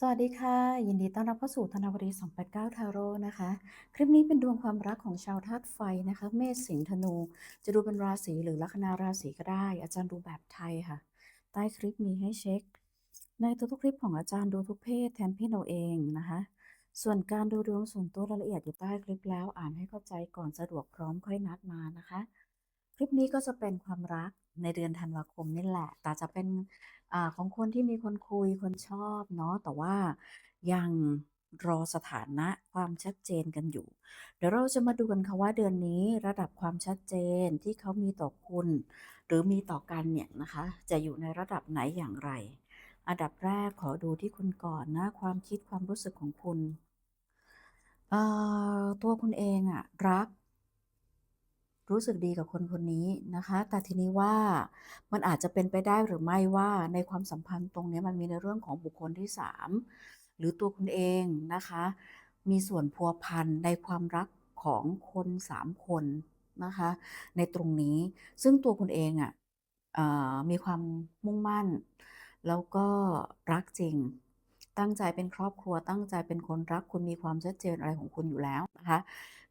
สวัสดีค่ะ ยินดีต้อนรับเข้าสู่ธนวดี289 ทาโร่นะคะ คลิปนี้เป็นดวงความรักของชาวธาตุไฟนะคะ เมษสิงห์ธนู จะดูเป็นราศีหรือลัคนาราศีก็ได้ อาจารย์ดูแบบไทยค่ะ ใต้คลิปมีให้เช็ค ในทุกๆคลิปของอาจารย์ดูทุกเพศแทนพี่เราเองนะคะ ส่วนการดูดวงส่วนตัวรายละเอียดอยู่ใต้คลิปแล้วอ่านให้เข้าใจก่อนสะดวกพร้อมค่อยนัดมานะคะ คลิปนี้ก็จะเป็นความรัก ในเดือนธันวาคมนี่แหละ แต่จะเป็นอของคนที่มีคนคุยคนชอบเนาะ แต่ว่ายังรอสถานะความชัดเจนกันอยู่ เดี๋ยวเราจะมาดูกันค่ะว่าเดือนนี้ระดับความชัดเจนที่เขามีต่อคุณ หรือมีต่อกันเนี่ยนะคะ จะอยู่ในระดับไหนอย่างไร อันดับแรกขอดูที่คุณก่อนนะ ความคิดความรู้สึกของคุณตัวคุณเองอะรัก รู้สึกดีกับคนคนนี้นะคะ แต่ทีนี้ว่ามันอาจจะเป็นไปได้หรือไม่ว่าในความสัมพันธ์ตรงนี้มันมีในเรื่องของบุคคลที่ 3 หรือตัวคุณเองนะคะ มีส่วนพัวพันในความรักของคน 3 คนนะคะ ในตรงนี้ซึ่งตัวคุณเองอะเอ่อมีความมุ่งมั่น แล้วก็รักจริงตั้งใจเป็นครอบครัวตั้งใจเป็นคนรักคุณมีความชัดเจนอะไรของคุณอยู่แล้วนะคะ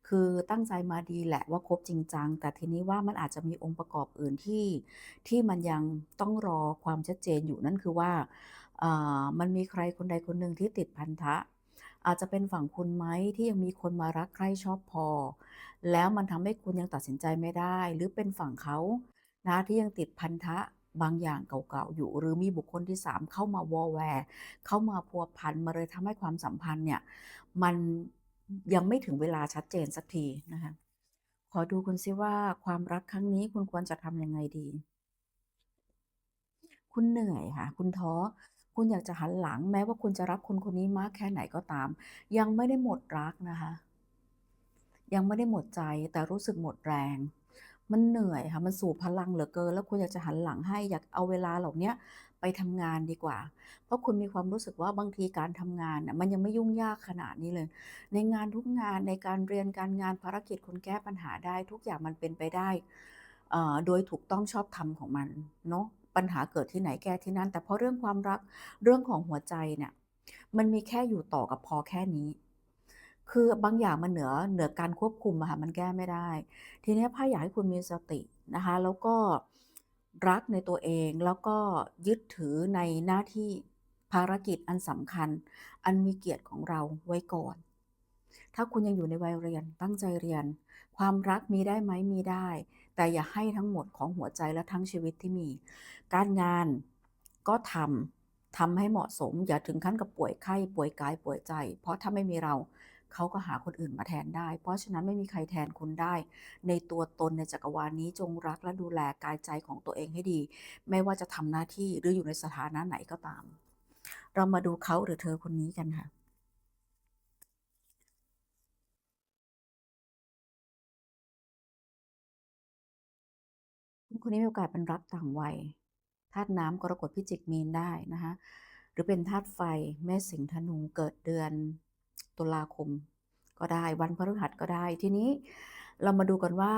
คือตั้งใจมาดีแหละว่าครบจริงจัง แต่ทีนี้ว่ามันอาจจะมีองค์ประกอบอื่นที่ที่มันยังต้องรอความชัดเจนอยู่นั่นคือว่ามันมีใครคนใดคนหนึ่งที่ติดพันธะ อาจจะเป็นฝั่งคุณไหมที่ยังมีคนมารักใคร่ชอบพอ แล้วมันทำให้คุณยังตัดสินใจไม่ได้ หรือเป็นฝั่งเขานะที่ยังติดพันธะบางอย่างเก่าๆอยู่ หรือมีบุคคลที่ 3 เข้ามาวอแวร์เข้ามาพัวพันมาเลยทำให้ความสัมพันธ์เนี่ยมัน ยังไม่ถึงเวลาชัดเจนสักทีนะคะ ขอดูคุณซิว่าความรักครั้งนี้คุณควรจะทำยังไงดี คุณเหนื่อยค่ะ คุณท้อ คุณอยากจะหันหลัง แม้ว่าคุณจะรักคนคนนี้มากแค่ไหนก็ตาม ยังไม่ได้หมดรักนะคะ ยังไม่ได้หมดใจแต่รู้สึกหมดแรง มันเหนื่อยค่ะ มันสูบพลังเหลือเกิน แล้วคุณอยากจะหันหลังให้ อยากเอาเวลาเหล่านี้ ไปทำงานดีกว่า เพราะคุณมีความรู้สึกว่าบางทีการทำงานน่ะมันยังไม่ยุ่งยากขนาดนี้เลย ในงานทุกงานในการเรียนการงานภารกิจคุณแก้ปัญหาได้ ทุกอย่างมันเป็นไปได้โดยถูกต้องชอบธรรมของมันเนาะปัญหาเกิดที่ไหนแก้ที่นั่น แต่พอเรื่องความรักเรื่องของหัวใจเนี่ยมันมีแค่อยู่ต่อกับพอแค่นี้ คือบางอย่างมันเหนือเหนือการควบคุมอะค่ะมันแก้ไม่ได้ ทีนี้ยไพ่อยากให้คุณมีสตินะคะ แล้วก็ รักในตัวเองแล้วก็ยึดถือในหน้าที่ภารกิจอันสำคัญ อันมีเกียรติของเราไว้ก่อน ถ้าคุณยังอยู่ในวัยเรียนตั้งใจเรียน ความรักมีได้ไหมมีได้ แต่อย่าให้ทั้งหมดของหัวใจและทั้งชีวิตที่มี การงานก็ทำทำให้เหมาะสมอย่าถึงขั้นกับป่วยไข้ป่วยกายป่วยใจ เพราะถ้าไม่มีเรา เขาก็หาคนอื่นมาแทนได้ เพราะฉะนั้นไม่มีใครแทนคุณได้ ในตัวตนในจักรวาลนี้จงรักและดูแลกายใจของตัวเองให้ดี ไม่ว่าจะทำหน้าที่หรืออยู่ในสถานะไหนก็ตาม เรามาดูเขาหรือเธอคนนี้กันค่ะคนนี้มีโอกาสเป็นรักต่างวัยธาตุน้ำกรกฎพิจิกมีนได้นะคะหรือเป็นธาตุไฟเมษสิงห์ธนูเกิดเดือน ตุลาคม ก็ได้วันพฤหัสก็ได้ทีนี้เรามาดูกันว่า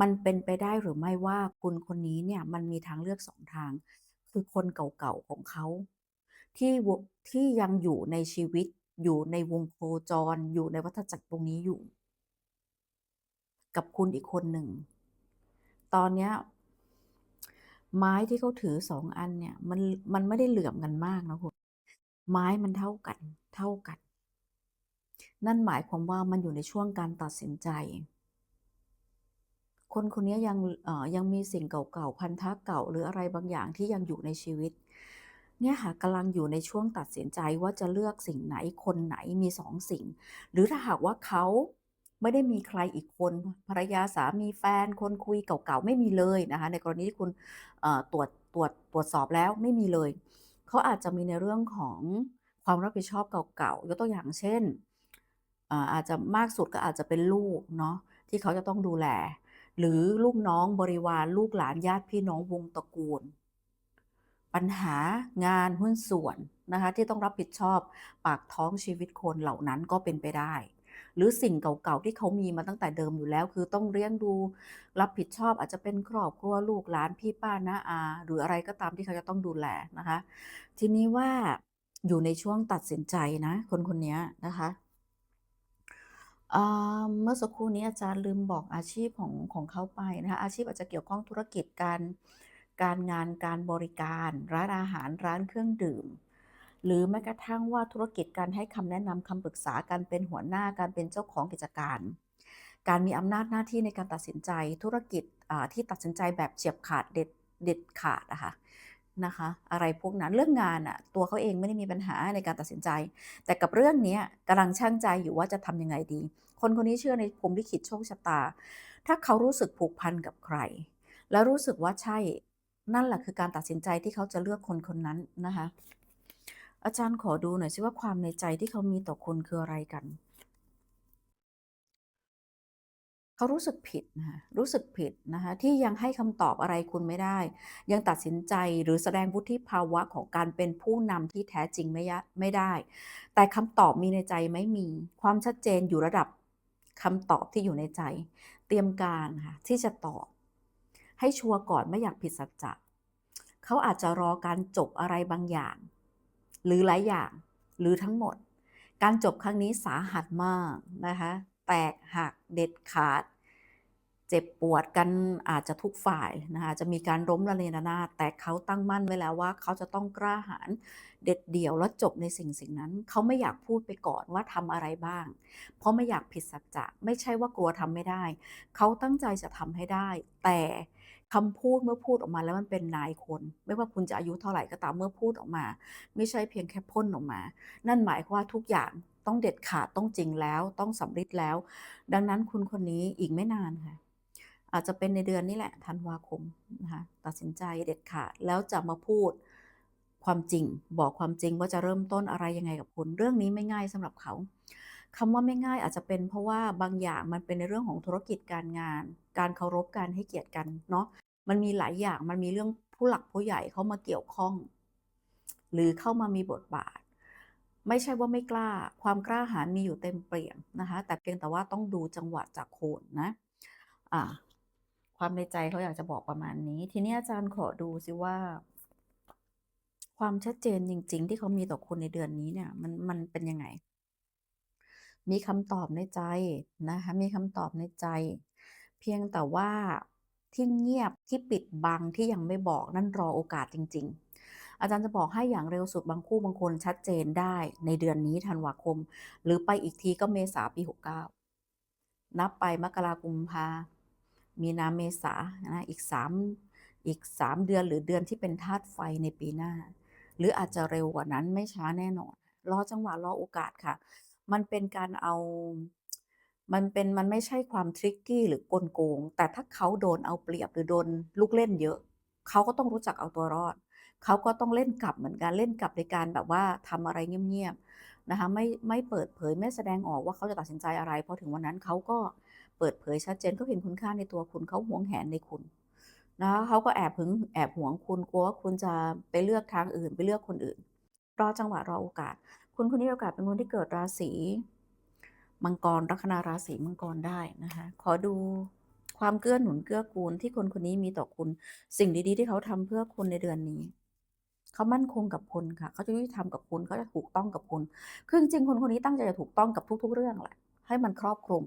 มันเป็นไปได้หรือไม่ว่าคุณคนนี้เนี่ยมันมีทางเลือก2ทาง คือคนเก่าๆของเขา ที่ที่ยังอยู่ในชีวิต อยู่ในวงโคจร อยู่ในวัฏจักรตรงนี้อยู่ กับคุณอีกคนหนึ่ง ตอนเนี้ยไม้ที่เขาถือ2อันเนี่ยมันมันไม่ได้เหลื่อมกันมากนะคุณไม้มันเท่ากัน เท่ากัน นั่นหมายความว่ามันอยู่ในช่วงการตัดสินใจ คนคนนี้ยังยังมีสิ่งเก่าๆพันธะเก่า หรืออะไรบางอย่างที่ยังอยู่ในชีวิต เนี่ยค่ะกำลังอยู่ในช่วงตัดสินใจว่าจะเลือกสิ่งไหนคนไหนมี2สิ่ง หรือถ้าหากว่าเขาไม่ได้มีใครอีกคนภรรยาสามีแฟน คนคุยเก่าๆไม่มีเลยนะคะในกรณีที่คุณตรวจตรวจตรวจสอบแล้วไม่มีเลย เขาอาจจะมีในเรื่องของความรับผิดชอบเก่าๆยกตัวอย่างเช่น อาอาจจะมากสุดก็อาจจะเป็นลูกเนาะที่เขาจะต้องดูแล หรือลูกน้องบริวารลูกหลานญาติพี่น้องวงตระกูล ปัญหางานหุ้นส่วนนะคะที่ต้องรับผิดชอบปากท้องชีวิตคนเหล่านั้นก็เป็นไปได้ หรือสิ่งเก่าๆที่เขามีมาตั้งแต่เดิมอยู่แล้ว คือต้องเลี้ยงดูรับผิดชอบอาจจะเป็นครอบครัวลูกหลานพี่ป้าน้าอา หรืออะไรก็ตามที่เขาจะต้องดูแลนะคะ ทีนี้ว่าอยู่ในช่วงตัดสินใจนะ คนคนนี้นะคะ อ่าเมื่อสักครู่นี้อาจารย์ลืมบอกอาชีพของของเขาไปนะคะอาชีพอาจจะเกี่ยวข้องธุรกิจการการงานการบริการ ร้านอาหารร้านเครื่องดื่ม หรือแม้กระทั่งว่าธุรกิจการให้คำแนะนำคำปรึกษาการเป็นหัวหน้าการเป็นเจ้าของกิจการ การมีอำนาจหน้าที่ในการตัดสินใจธุรกิจที่ตัดสินใจแบบเฉียบขาดเด็ดเด็ดขาดอะคะ นะคะ อะไรพวกนั้นเรื่องงานน่ะตัวเขาเองไม่ได้มีปัญหาในการตัดสินใจ แต่กับเรื่องนี้กำลังชั่งใจอยู่ว่าจะทำยังไงดี คนคนนี้เชื่อในพรหมลิขิตโชคชะตา ถ้าเขารู้สึกผูกพันกับใคร แล้วรู้สึกว่าใช่นั่นแหละคือการตัดสินใจที่เขาจะเลือกคนคนนั้นนะคะ อาจารย์ขอดูหน่อยสิว่าความในใจที่เขามีต่อคุณคืออะไรกัน เขารู้สึกผิดนะคะรู้สึกผิดนะคะที่ยังให้คำตอบอะไรคุณไม่ได้ ยังตัดสินใจหรือแสดงวุฒิภาวะของการเป็นผู้นำที่แท้จริงไม่ยะไม่ได้ แต่คำตอบมีในใจไหมมี ความชัดเจนอยู่ระดับคำตอบที่อยู่ในใจ เตรียมการค่ะที่จะตอบ ให้ชัวร์ก่อนไม่อยากผิดสัจจะเขาอาจจะรอการจบอะไรบางอย่าง หรือหลายอย่างหรือทั้งหมด การจบครั้งนี้สาหัสมากนะคะ แตกหักเด็ดขาด เจ็บปวดกันอาจจะทุกฝ่ายนะคะจะมีการล้มระเนนาแต่เขาตั้งมั่นไว้แล้วว่า เขาจะต้องกล้าหาญเด็ดเดี่ยวและจบในสิ่งสิ่งนั้น เขาไม่อยากพูดไปก่อนว่าทำอะไรบ้าง เพราะไม่อยากผิดสัจจะไม่ใช่ว่ากลัวทำไม่ได้ เขาตั้งใจจะทำให้ได้ แต่คำพูดเมื่อพูดออกมาแล้วมันเป็นนายคน ไม่ว่าคุณจะอายุเท่าไหร่ก็ตามเมื่อพูดออกมา ไม่ใช่เพียงแค่พ่นออกมา นั่นหมายความว่าทุกอย่าง ต้องเด็ดขาดต้องจริงแล้ว ต้องสำฤทธิ์แล้ว ดังนั้นคุณคนนี้อีกไม่นานค่ะ อาจจะเป็นในเดือนนี้แหละธันวาคมนะคะตัดสินใจเด็ดขาดแล้วจะมาพูดความจริง บอกความจริงว่าจะเริ่มต้นอะไรยังไงกับคุณ เรื่องนี้ไม่ง่ายสำหรับเขาคำว่าไม่ง่ายอาจจะเป็นเพราะว่าบางอย่างมันเป็นในเรื่องของธุรกิจการงาน การเคารพการให้เกียรติกันเนาะมันมีหลายอย่างมันมีเรื่องผู้หลักผู้ใหญ่เข้ามาเกี่ยวข้อง หรือเข้ามามีบทบาท ไม่ใช่ว่าไม่กล้า ความกล้าหาญมีอยู่เต็มเปี่ยมนะคะ แต่เพียงแต่ว่าต้องดูจังหวะจากโคนนะอ่าความในใจเขาอยากจะบอกประมาณนี้ ทีนี้อาจารย์ขอดูซิว่า ความชัดเจนจริง ๆ ที่เขามีต่อคุณในเดือนนี้เนี่ย มันมันเป็นยังไง มีคำตอบในใจนะคะ มีคำตอบในใจ เพียงแต่ว่าที่เงียบที่ปิดบังที่ยังไม่บอกนั่นรอโอกาสจริง ๆ อาจารย์จะบอกให้อย่างเร็วสุดบางคู่บางคนชัดเจนได้ในเดือนนี้ธันวาคม หรือไปอีกทีก็เมษาปี 69 นับไปมกรากุมภามีนาเมษานะอีก3อีก 3 เดือนหรือเดือนที่เป็นธาตุไฟในปีหน้า หรืออาจจะเร็วกว่านั้นไม่ช้าแน่นอน รอจังหวะรอโอกาสค่ะ มันเป็นการเอามันเป็นมันไม่ใช่ความ tricky หรือกลโกง แต่ถ้าเขาโดนเอาเปรียบหรือโดนลูกเล่นเยอะ เขาก็ต้องรู้จักเอาตัวรอด เขาก็ต้องเล่นกลับเหมือนกันเล่นกลับในการแบบว่าทำอะไรเงียบๆนะคะไม่ไม่เปิดเผยไม่แสดงออกว่าเขาจะตัดสินใจอะไรพอถึงวันนั้นเขาก็เปิดเผยชัดเจนเขาเห็นคุณค่าในตัวคุณเขาหวงแหนในคุณนะคะเขาก็แอบหึงแอบหวงคุณกลัวว่าคุณจะไปเลือกทางอื่นไปเลือกคนอื่นรอจังหวะรอโอกาส คุณคนนี้โอกาสเป็นคนที่เกิดราศีมังกรลัคนาราศีมังกรได้นะคะขอดูความเกื้อหนุนเกื้อกูลที่คนคนนี้มีต่อคุณ สิ่งดีๆ ที่เขาทำเพื่อคุณในเดือนนี้ เขามั่นคงกับคุณค่ะ เขาจะยุติธรรมกับคุณเขาจะถูกต้องกับคุณคือจริงๆคนคนนี้ตั้งใจจะถูกต้องกับทุก ๆ เรื่องแหละ ให้มันครอบคลุม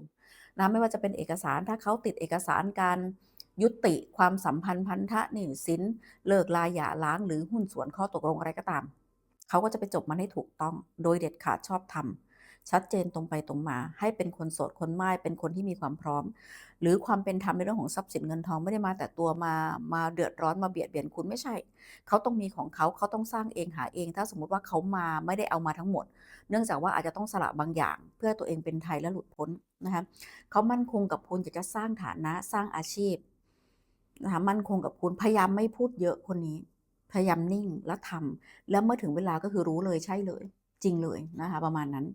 นะไม่ว่าจะเป็นเอกสารถ้าเขาติดเอกสารการยุติความสัมพันธ์พันธะหนี้สินเลิกลาหย่าล้างหรือหุ้นส่วนข้อตกลงอะไรก็ตาม เขาก็จะไปจบมันให้ถูกต้อง โดยเด็ดขาดชอบธรรม ชัดเจนตรงไปตรงมา ให้เป็นคนโสดคนไม่ายเป็นคนที่มีความพร้อม หรือความเป็นธรรมในเรื่องของทรัพย์สินเงินทองไม่ได้มาแต่ตัวมามาเดือดร้อนมาเบียดเบียนคุณไม่ใช่ เขาต้องมีของเขาเขาต้องสร้างเองหาเอง ถ้าสมมุติว่าเขามาไม่ได้เอามาทั้งหมด เนื่องจากว่าอาจจะต้องสละบางอย่าง เพื่อตัวเองเป็นไทยและหลุดพ้นนะคะเขามั่นคงกับคุณอยากจะสร้างฐานะสร้างอาชีพนะคะมั่นคงกับคุณพยายามไม่พูดเยอะคนนี้ พยายามนิ่งและทำแล้วเมื่อถึงเวลาก็คือรู้เลยใช่เลย จริงเลยนะคะประมาณนั้น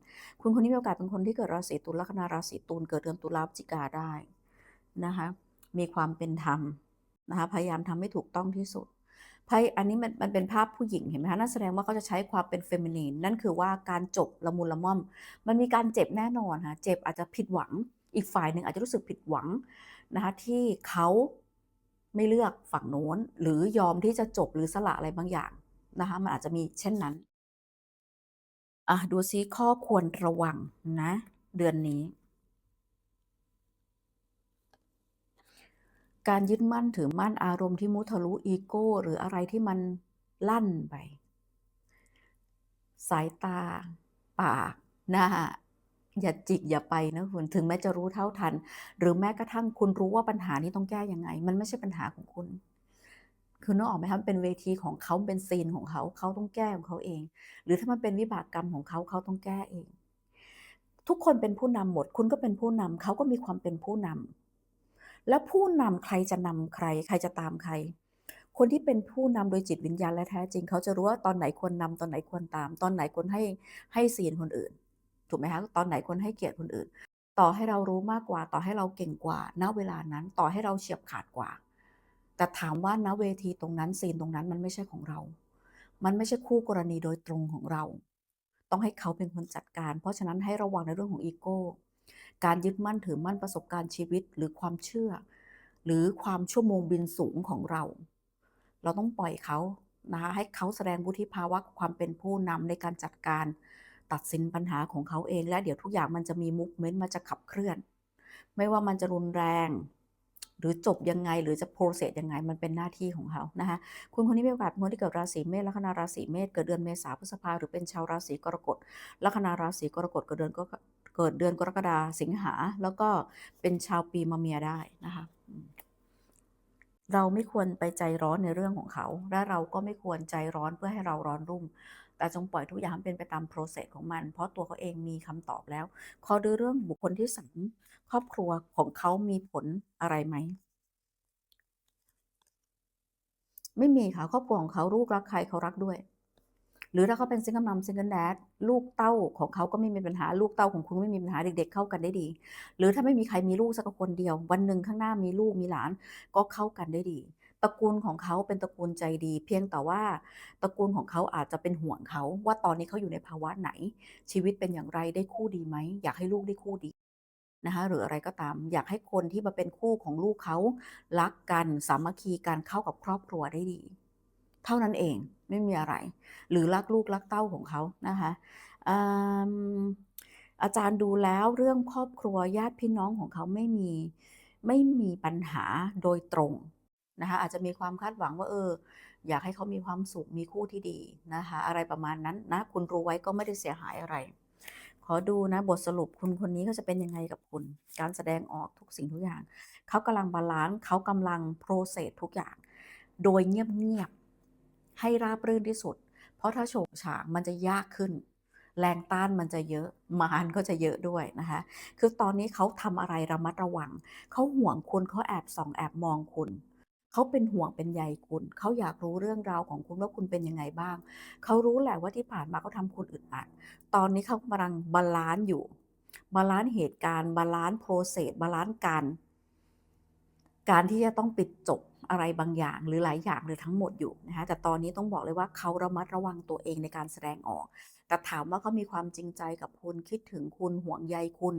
คุณคนนี้มีโอกาสเป็นคนที่เกิดราศีตุลลัคนาราศีตุลเกิดเดือนตุลาพฤศจิกาได้นะคะมีความเป็นธรรมนะคะพยายามทำให้ถูกต้องที่สุดไพ่อันนี้มันมันเป็นภาพผู้หญิงเห็นไหมคะนั่นแสดงว่าเขาจะใช้ความเป็น feminine นั่นคือว่าการจบละมุนละม่อม มันมีการเจ็บแน่นอนค่ะเจ็บอาจจะผิดหวัง อีกฝ่ายหนึ่งอาจจะรู้สึกผิดหวังนะคะที่เขาไม่เลือกฝั่งโน้น หรือยอมที่จะจบหรือสละอะไรบางอย่างนะคะมันอาจจะมีเช่นนั้น อะดูซิข้อควรระวังนะ เดือนนี้ การยึดมั่นถือมั่นอารมณ์ที่มุทะลุอีโก้ หรืออะไรที่มันลั่นไป สายตา ปากหน้าอย่าจิกอย่าไปนะคุณถึงแม้จะรู้เท่าทัน หรือแม้กระทั่งคุณรู้ว่าปัญหานี้ต้องแก้ยังไง มันไม่ใช่ปัญหาของคุณ คือนึกออกไหมคะมันเป็นเวทีของเขาเป็นซีนของเขาเขาต้องแก้ของเขาเอง หรือถ้ามันเป็นวิบากกรรมของเขาเขาต้องแก้เอง ทุกคนเป็นผู้นำหมด คุณก็เป็นผู้นำเขาก็มีความเป็นผู้นำแล้วผู้นำใครจะนำใคร ใครจะตามใคร คนที่เป็นผู้นำโดยจิตวิญญาณและแท้จริง เขาจะรู้ว่าตอนไหนควรนำตอนไหนควรตาม ตอนไหนควรให้ให้ซีนคนอื่น ถูกไหมคะตอนไหนควรให้เกียรติคนอื่น ต่อให้เรารู้มากกว่า ต่อให้เราเก่งกว่าณเวลานั้น ต่อให้เราเฉียบขาดกว่า แต่ถามว่าณเวทีตรงนั้นซีนตรงนั้นมันไม่ใช่ของเรา มันไม่ใช่คู่กรณีโดยตรงของเรา ต้องให้เขาเป็นคนจัดการ เพราะฉะนั้นให้ระวังในเรื่องของอีโก้ การยึดมั่นถือมั่นประสบการณ์ชีวิตหรือความเชื่อ หรือความชั่วโมงบินสูงของเรา เราต้องปล่อยเขานะคะให้เขาแสดงวุฒิภาวะความเป็นผู้นำในการจัดการตัดสินปัญหาของเขาเอง และเดี๋ยวทุกอย่างมันจะมี movement มันจะขับเคลื่อน ไม่ว่ามันจะรุนแรง หรือจบยังไงหรือจะ process ยังไงมันเป็นหน้าที่ของเขานะคะคุณคนนี้มีโอกาสเป็นคนที่เกิดราศีเมษลัคนาราศีเมษเกิดเดือนเมษาพฤษภาหรือเป็นชาวราศีกรกฎลัคนาราศีกรกฎเกิดเดือนก็เกิดเดือนกรกฎาสิงหา แล้วก็เป็นชาวปีมะเมียได้นะคะเราไม่ควรไปใจร้อนในเรื่องของเขา และเราก็ไม่ควรใจร้อนเพื่อให้เราร้อนรุ่ม แต่จงปล่อยทุกอย่างเป็นไปตาม process ของมัน เพราะตัวเขาเองมีคำตอบแล้วขอดูเรื่องบุคคลที่3ครอบครัวของเขามีผลอะไรไหม?ไม่มีค่ะครอบครัวของเขาลูกรักใครเขารักด้วย หรือถ้าเขาเป็น Single Mom Single Dad ลูกเต้าของเขาก็ไม่มีปัญหาลูกเต้าของคุณไม่มีปัญหาเด็ก ๆ เข้ากันได้ดี หรือถ้าไม่มีใครมีลูกสักคนเดียว วันหนึ่งข้างหน้ามีลูกมีหลานก็เข้ากันได้ดี ตระกูลของเขาเป็นตระกูลใจดี เพียงแต่ว่าตระกูลของเขาอาจจะเป็นห่วงเขา ว่าตอนนี้เขาอยู่ในภาวะไหน ชีวิตเป็นอย่างไรได้คู่ดีไหม อยากให้ลูกได้คู่ดีนะคะหรืออะไรก็ตามอยากให้คนที่มาเป็นคู่ของลูกเขารักกันสามัคคีกันเข้ากับครอบครัวได้ดี เท่านั้นเองไม่มีอะไร หรือรักลูกรักเต้าของเขานะคะอ่าอาจารย์ดูแล้วเรื่องครอบครัวญาติพี่น้องของเขาไม่มีไม่มีปัญหาโดยตรง นะคะอาจจะมีความคาดหวังว่าเออ อยากให้เขามีความสุขมีคู่ที่ดีนะคะอะไรประมาณนั้นนะคุณรู้ไว้ก็ไม่ได้เสียหายอะไร ขอดูนะบทสรุปคุณคนนี้เขาจะเป็นยังไงกับคุณ การแสดงออกทุกสิ่งทุกอย่าง เขากำลังบาลันซ์เขากำลัง process ทุกอย่าง โดยเงียบๆให้ราบรื่นที่สุด เพราะถ้าโฉงฉางมันจะยากขึ้นแรงต้านมันจะเยอะ มารก็จะเยอะด้วยนะคะ คือตอนนี้เขาทำอะไรระมัดระวัง เขาห่วงคุณเขาแอบส่องแอบมองคุณ เขาเป็นห่วงเป็นใยคุณ เขาอยากรู้เรื่องราวของคุณว่าคุณเป็นยังไงบ้าง เขารู้แหละว่าที่ผ่านมาเขาทำคุณอึดอัด ตอนนี้เขากำลังบาลันซ์อยู่ บาลันซ์เหตุการณ์ บาลันซ์ process บาลันซ์การ การที่จะต้องปิดจบอะไรบางอย่างหรือหลายอย่างหรือทั้งหมดอยู่นะคะแต่ตอนนี้ต้องบอกเลยว่าเขาระมัดระวังตัวเองในการแสดงออก แต่ถามว่าเขามีความจริงใจกับคุณคิดถึงคุณห่วงใยคุณ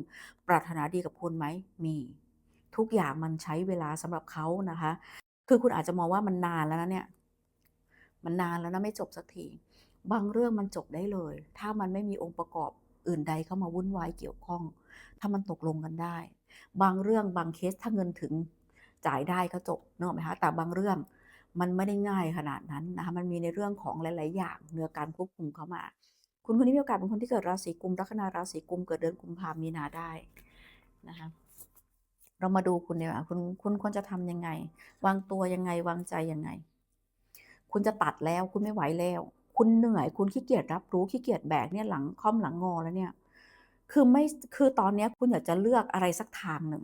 ปรารถนาดีกับคุณไหมมี ทุกอย่างมันใช้เวลาสำหรับเขานะคะ คือคุณอาจจะมองว่ามันนานแล้วนะเนี่ย มันนานแล้วนะไม่จบสักที บางเรื่องมันจบได้เลย ถ้ามันไม่มีองค์ประกอบอื่นใดเข้ามาวุ่นวายเกี่ยวข้อง ถ้ามันตกลงกันได้ บางเรื่องบางเคสถ้าเงินถึงจ่ายได้ก็จบนึกออกไหมคะแต่บางเรื่องมันไม่ได้ง่ายขนาดนั้นนะคะมันมีในเรื่องของหลาย ๆ อย่างเหนือการควบคุมเข้ามา คุณคนนี้มีโอกาสเป็นคนที่เกิดราศีกุมลัคนาราศีกุมเกิดเดือนกุมภาพันธ์มีนาได้นะคะ เรามาดูคุณเดีกว่าคุณคุณควรจะทำยังไง วางตัวยังไงวางใจยังไง คุณจะตัดแล้วคุณไม่ไหวแล้ว คุณเหนื่อย คุณขี้เกียจรับรู้ขี้เกียจแบกเนี่ยหลังค่อมหลังงอแล้วเนี่ย คือไม่คือตอนเนี้ยคุณอยากจะเลือกอะไรสักทางหนึ่ง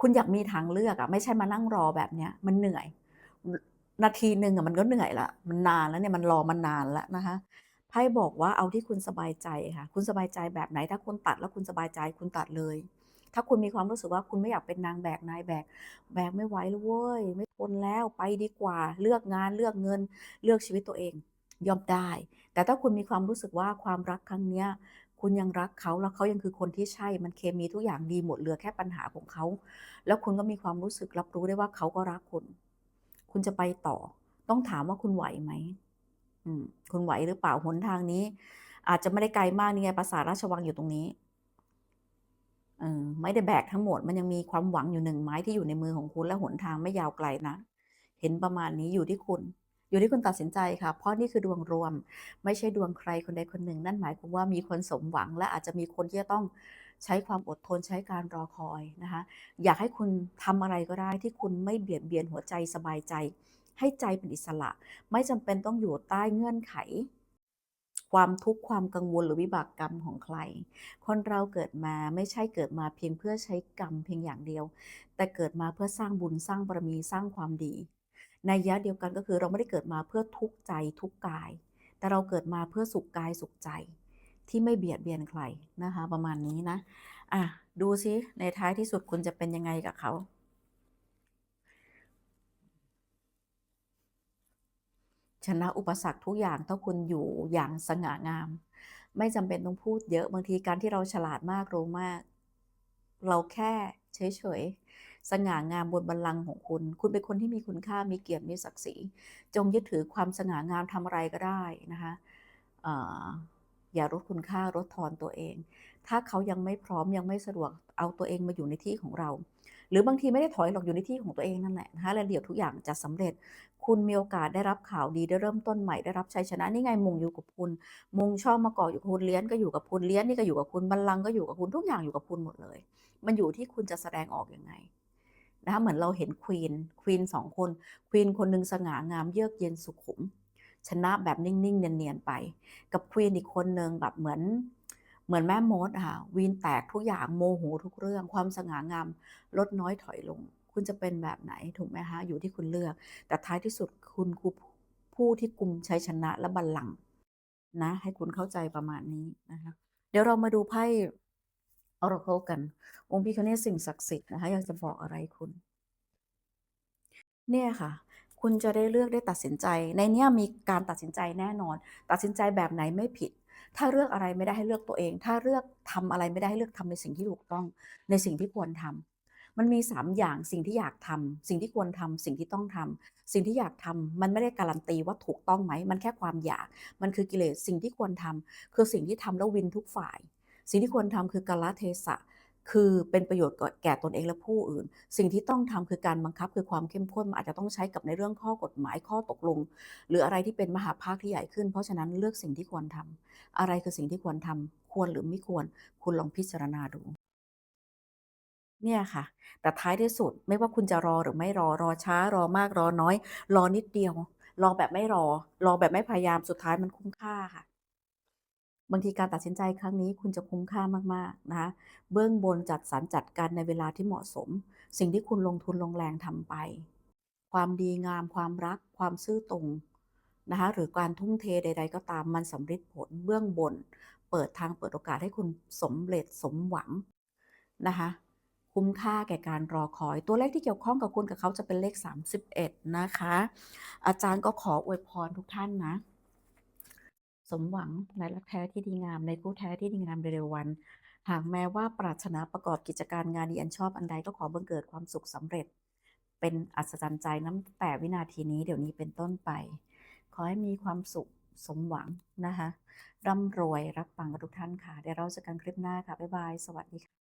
คุณอยากมีทางเลือกอะไม่ใช่มานั่งรอแบบเนี้ย มันเหนื่อย นาทีหนึ่งอะมันก็เหนื่อยล้วมันนานแล้วเนี่ยมันรอมานานแล้วนะคะไพ่บอกว่าเอาที่คุณสบายใจค่ะ คุณสบายใจแบบไหนถ้าคุณตัดแล้วคุณสบายใจคุณตัดเลย ถ้าคุณมีความรู้สึกว่าคุณไม่อยากเป็นนางแบกนายแบกแบกไม่ไหวแล้วเว้ยไม่ทนแล้วไปดีกว่า เลือกงานเลือกเงิน เลือกชีวิตตัวเองยอมได้ แต่ถ้าคุณมีความรู้สึกว่าความรักครั้งเนี้ยคุณยังรักเขาแล้วเขายังคือคนที่ใช่ มันเคมีทุกอย่างดีหมดเหลือแค่ปัญหาของเขา แล้วคุณก็มีความรู้สึกรับรู้ได้ว่าเขาก็รักคุณ คุณจะไปต่อ ต้องถามว่าคุณไหวไหม?คุณไหวหรือเปล่า?หนทางนี้ อาจจะไม่ได้ไกลมากนี่ไงปราสาทราชวังอยู่ตรงนี้ ไม่ได้แบกทั้งหมด มันยังมีความหวังอยู่หนึ่งไม้ที่อยู่ในมือของคุณและหนทางไม่ยาวไกลนะ เห็นประมาณนี้อยู่ที่คุณ อยู่ที่คุณตัดสินใจค่ะ เพราะนี่คือดวงรวม ไม่ใช่ดวงใครคนใดคนหนึ่ง นั่นหมายความว่ามีคนสมหวัง และอาจจะมีคนที่จะต้องใช้ความอดทนใช้การรอคอยนะคะ อยากให้คุณทำอะไรก็ได้ที่คุณไม่เบียดเบียนหัวใจสบายใจ ให้ใจเป็นอิสระ ไม่จำเป็นต้องอยู่ใต้เงื่อนไข ความทุกข์ความกังวลหรือวิบากกรรมของใคร คนเราเกิดมาไม่ใช่เกิดมาเพียงเพื่อใช้กรรมเพียงอย่างเดียว แต่เกิดมาเพื่อสร้างบุญสร้างบารมีสร้างความดี ในยะเดียวกันก็คือเราไม่ได้เกิดมาเพื่อทุกข์ใจทุกกาย แต่เราเกิดมาเพื่อสุขกายสุขใจ ที่ไม่เบียดเบียนใครนะคะ ประมาณนี้นะอะดูซิในท้ายที่สุดคุณจะเป็นยังไงกับเขา ชนะอุปสรรคทุกอย่างถ้าคุณอยู่อย่างสง่างาม ไม่จำเป็นต้องพูดเยอะบางทีการที่เราฉลาดมากรู้มาก เราแค่เฉยๆสง่างามบนบัลลังก์ของคุณ คุณเป็นคนที่มีคุณค่ามีเกียรติมีศักดิ์ศรีจงยึดถือความสง่างามทำอะไรก็ได้นะคะเอ่ออย่าลดคุณค่าลดทอนตัวเอง ถ้าเขายังไม่พร้อมยังไม่สะดวกเอาตัวเองมาอยู่ในที่ของเรา หรือบางทีไม่ได้ถอยหรอกอยู่ในที่ของตัวเองนั่นแหละนะคะและเดี๋ยวทุกอย่างจะสำเร็จ คุณมีโอกาสได้รับข่าวดีได้เริ่มต้นใหม่ได้รับชัยชนะนี่ไงมุงอยู่กับคุณ มุงชอบมาเกาะอยู่กับคุณเลี้ยนก็อยู่กับคุณเลี้ยนนี่ก็อยู่กับคุณบัลลังก์ก็อยู่กับคุณทุกอย่างอยู่กับคุณหมดเลย มันอยู่ที่คุณจะแสดงออกอยังไงนะคะเหมือนเราเห็นควีนควีนสองคนควีนคนหนึ่งสง่างามเยือกเย็นสุขุมชนะแบบนิ่งๆ เนียนๆ ไป กับควีนอีกคนหนึ่งแบบเหมือน เหมือนแม่มดอะค่ะวีนแตกทุกอย่างโมโหทุกเรื่อง ความสง่างามลดน้อยถอยลง คุณจะเป็นแบบไหนถูกไหมคะอยู่ที่คุณเลือก แต่ท้ายที่สุดคุณคือผู้ที่กลุ่มชัยชนะและบัลลังก์นะ ให้คุณเข้าใจประมาณนี้นะคะเดี๋ยวเรามาดูไพ่ออราเคิลกัน องค์พิคเนตสิ่งศักดิ์สิทธิ์นะคะอยากจะบอกอะไรคุณ เนี่ยค่ะ คุณจะได้เลือกได้ตัดสินใจ ในเนี้ยมีการตัดสินใจแน่นอน ตัดสินใจแบบไหนไม่ผิด ถ้าเลือกอะไรไม่ได้ให้เลือกตัวเอง ถ้าเลือกทำอะไรไม่ได้ให้เลือกทำในสิ่งที่ถูกต้อง ในสิ่งที่ควรทำมันมีสามอย่างสิ่งที่อยากทำสิ่งที่ควรทำสิ่งที่ต้องทำสิ่งที่อยากทำมันไม่ได้การันตีว่าถูกต้องไหม มันแค่ความอยาก มันคือกิเลส สิ่งที่ควรทำคือสิ่งที่ทำแล้ววินทุกฝ่าย สิ่งที่ควรทำคือกาลเทศะ คือเป็นประโยชน์แก่ตนเองและผู้อื่น สิ่งที่ต้องทำคือการบังคับคือความเข้มข้นมันอาจจะต้องใช้กับในเรื่องข้อกฎหมายข้อตกลง หรืออะไรที่เป็นมหาภาคที่ใหญ่ขึ้น เพราะฉะนั้นเลือกสิ่งที่ควรทำอะไรคือสิ่งที่ควรทำควรหรือไม่ควร คุณลองพิจารณาดูเนี่ยค่ะ แต่ท้ายที่สุดไม่ว่าคุณจะรอหรือไม่รอรอช้ารอมากรอน้อย รอนิดเดียว รอแบบไม่รอ รอแบบไม่พยายามสุดท้ายมันคุ้มค่าค่ะ บางทีการตัดสินใจครั้งนี้คุณจะคุ้มค่ามากๆนะคะเบื้องบนจัดสรรจัดการในเวลาที่เหมาะสม สิ่งที่คุณลงทุนลงแรงทำไป ความดีงามความรัก ความซื่อตรงนะคะหรือการทุ่มเทใด ๆ ก็ตามมันสำเร็จผลเบื้องบน เปิดทางเปิดโอกาสให้คุณสมเร็จสมหวังนะคะคุ้มค่าแก่การรอคอย ตัวเลขที่เกี่ยวข้องกับคุณกับเขาจะเป็นเลข 31 นะคะ อาจารย์ก็ขออวยพรทุกท่านนะ สมหวังในรักแท้ที่ดีงาม ในคู่แท้ที่ดีงามเร็ววัน หากแม้ว่าปรารถนาประกอบกิจการงานดีอันชอบอันใดก็ขอบังเกิดความสุขสำเร็จ เป็นอัศจรรย์ใจน้ำแต่วินาทีนี้เดี๋ยวนี้เป็นต้นไป ขอให้มีความสุขสมหวังนะคะร่ำรวยรับปังกับทุกท่านค่ะเดี๋ยวเราจะกันคลิปหน้าค่ะ บ๊ายบาย สวัสดีค่ะ